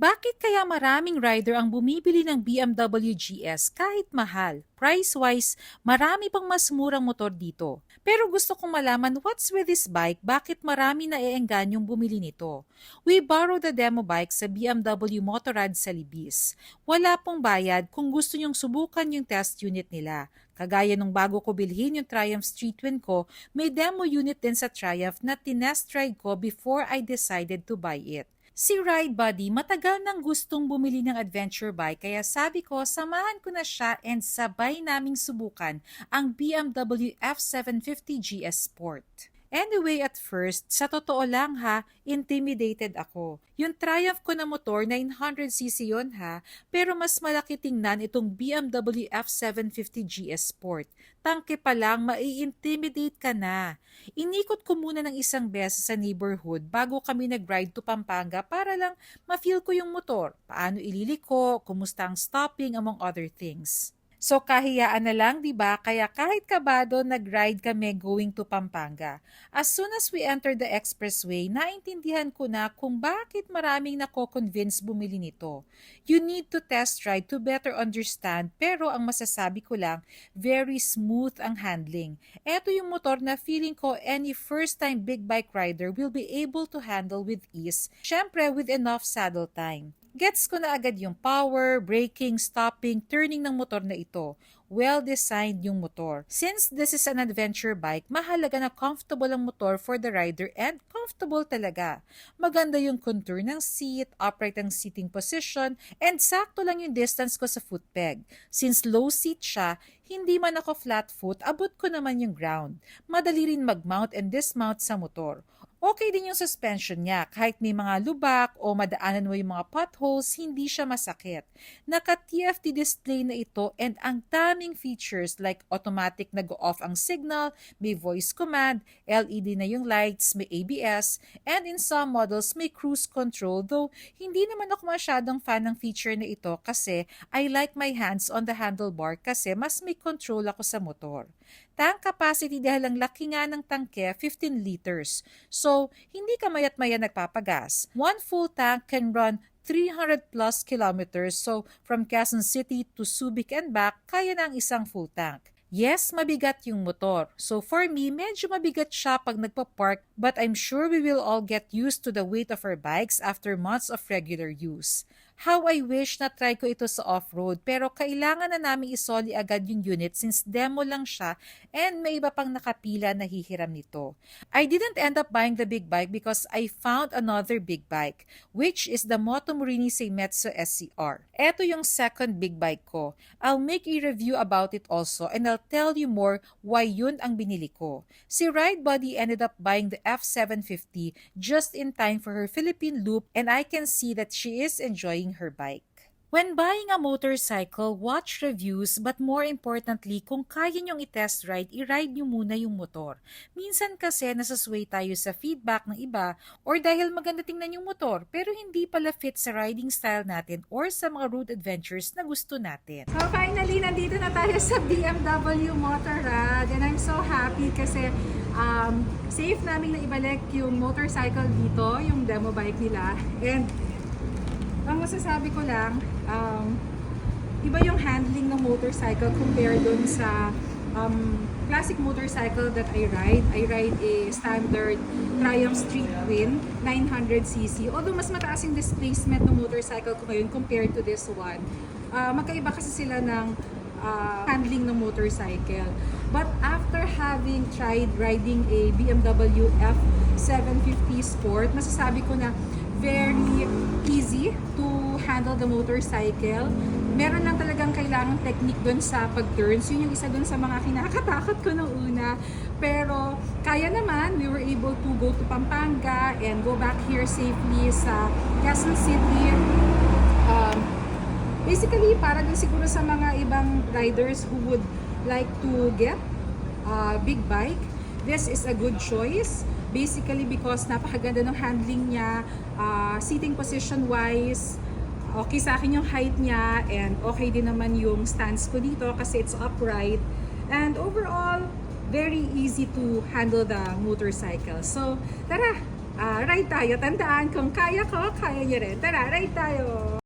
Bakit kaya maraming rider ang bumibili ng BMW GS kahit mahal? Price-wise, marami pang mas murang motor dito. Pero gusto kong malaman what's with this bike, bakit marami na eenganyong bumili nito. We borrowed the demo bike sa BMW Motorrad sa Libis. Wala pong bayad kung gusto nyong subukan yung test unit nila. Kagaya nung bago ko bilhin yung Triumph Street Twin ko, may demo unit din sa Triumph na tinest ride ko before I decided to buy it. Si Ride Buddy matagal nang gustong bumili ng adventure bike kaya sabi ko samahan ko na siya and sabay naming subukan ang BMW F750 GS Sport. Anyway, at first, sa totoo lang ha, intimidated ako. Yung Triumph ko na motor, 900cc yun ha, pero mas malaki tingnan itong BMW F750 GS Sport. Tangke pa lang, mai-intimidate ka na. Inikot ko muna ng isang beses sa neighborhood bago kami nag-ride to Pampanga para lang ma-feel ko yung motor, paano ililiko, kumusta ang stopping, among other things. So kahiyaan na lang, 'di ba? Kaya kahit kabado, nag-ride kami going to Pampanga. As soon as we entered the expressway, naintindihan ko na kung bakit maraming nako-convince bumili nito. You need to test ride to better understand, pero ang masasabi ko lang, very smooth ang handling. Ito yung motor na feeling ko any first-time big bike rider will be able to handle with ease, syempre with enough saddle time. Gets ko na agad yung power, braking, stopping, turning ng motor na ito. Well-designed yung motor. Since this is an adventure bike, mahalaga na comfortable ang motor for the rider and comfortable talaga. Maganda yung contour ng seat, upright ang seating position, and sakto lang yung distance ko sa foot peg. Since low seat siya, hindi man ako flat foot, abot ko naman yung ground. Madali rin mag-mount and dismount sa motor. Okay din yung suspension niya. Kahit may mga lubak o madaanan mo yung mga potholes, hindi siya masakit. Naka-TFT display na ito and ang daming features like automatic na go-off ang signal, may voice command, LED na yung lights, may ABS, and in some models may cruise control though hindi naman ako masyadong fan ng feature na ito kasi I like my hands on the handlebar kasi mas may control ako sa motor. Tank capacity dahil ang laki nga ng tangke, 15 liters. So, hindi ka mayat maya nagpapagas. One full tank can run 300 plus kilometers. So, from Quezon City to Subic and back, kaya na ang isang full tank. Yes, mabigat yung motor. So for me, medyo mabigat siya pag nagpa-park but I'm sure we will all get used to the weight of our bikes after months of regular use. How I wish na try ko ito sa off-road pero kailangan na namin isoli agad yung unit since demo lang siya and may iba pang nakapila na hihiram nito. I didn't end up buying the big bike because I found another big bike which is the Moto Morini Seimetsu SCR. Ito yung second big bike ko. I'll make a review about it also and I'll tell you more why yun ang binili ko. Si Ride Buddy ended up buying the F750 just in time for her Philippine loop and I can see that she is enjoying her bike. When buying a motorcycle, watch reviews but more importantly, kung kaya nyong i-test ride, i-ride nyo muna yung motor. Minsan kasi nasasway tayo sa feedback ng iba or dahil maganda tingnan yung motor pero hindi pala fit sa riding style natin or sa mga road adventures na gusto natin. So finally, nandito na tayo sa BMW Motorrad and I'm so happy kasi um, safe namin na ibalik yung motorcycle dito, yung demo bike nila. And ang masasabi ko lang, um, iba yung handling ng motorcycle compared dun sa um, classic motorcycle that I ride. I ride a standard Triumph Street Twin 900cc. Although mas mataas yung displacement ng motorcycle ko ngayon compared to this one. Uh, magkaiba kasi sila ng uh, handling ng motorcycle. But after having tried riding a BMW F750 Sport, masasabi ko na very to handle the motorcycle. Meron lang talagang kailangan technique doon sa pag-turns. Yun yung isa doon sa mga kinakatakot ko nung una. Pero kaya naman, we were able to go to Pampanga and go back here safely sa Quezon City. Um, basically, para din siguro sa mga ibang riders who would like to get a big bike, this is a good choice. Basically because napakaganda ng handling niya, uh, seating position wise, okay sa akin yung height niya and okay din naman yung stance ko dito kasi it's upright. And overall, very easy to handle the motorcycle. So, tara, ah, ride tayo. Tandaan, kung kaya ko, kaya niyo rin. Tara, ride tayo!